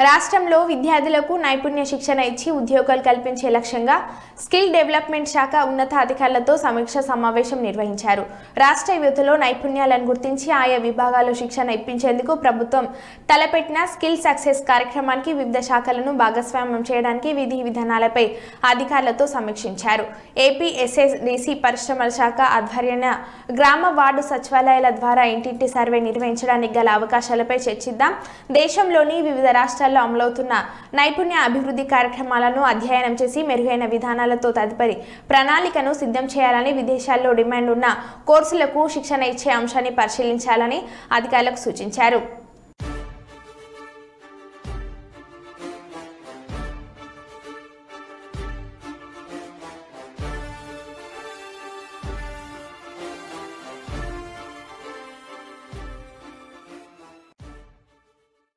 రాష్ట్రంలో విద్యార్థులకు నైపుణ్య శిక్షణ ఇచ్చి ఉద్యోగాలు కల్పించే లక్ష్యంగా స్కిల్ డెవలప్మెంట్ శాఖ ఉన్నతాధికారులతో సమీక్ష సమావేశం నిర్వహించారు. రాష్ట్ర యువతలో నైపుణ్యాలను గుర్తించి ఆయా విభాగాల్లో శిక్షణ ఇప్పించేందుకు ప్రభుత్వం తలపెట్టిన స్కిల్ సక్సెస్ కార్యక్రమానికి వివిధ శాఖలను భాగస్వామ్యం చేయడానికి విధి విధానాలపై అధికారులతో సమీక్షించారు. ఏపీ ఎస్ఎస్డిసి పరిశ్రమల శాఖ ఆధ్వర్యాన గ్రామ వార్డు సచివాలయాల ద్వారా ఇంటింటి సర్వే నిర్వహించడానికి గల అవకాశాలపై చర్చిద్దాం. దేశంలోని వివిధ రాష్ట్రాల్లో అమలవుతున్న నైపుణ్య అభివృద్ధి కార్యక్రమాలను అధ్యయనం చేసి మెరుగైన విధానాలతో తదుపరి ప్రణాళికను సిద్ధం చేయాలని విదేశాల్లో డిమాండ్ ఉన్న కోర్సులకు శిక్షణ ఇచ్చే అంశాన్ని పరిశీలించాలని అధికారులకు సూచించారు.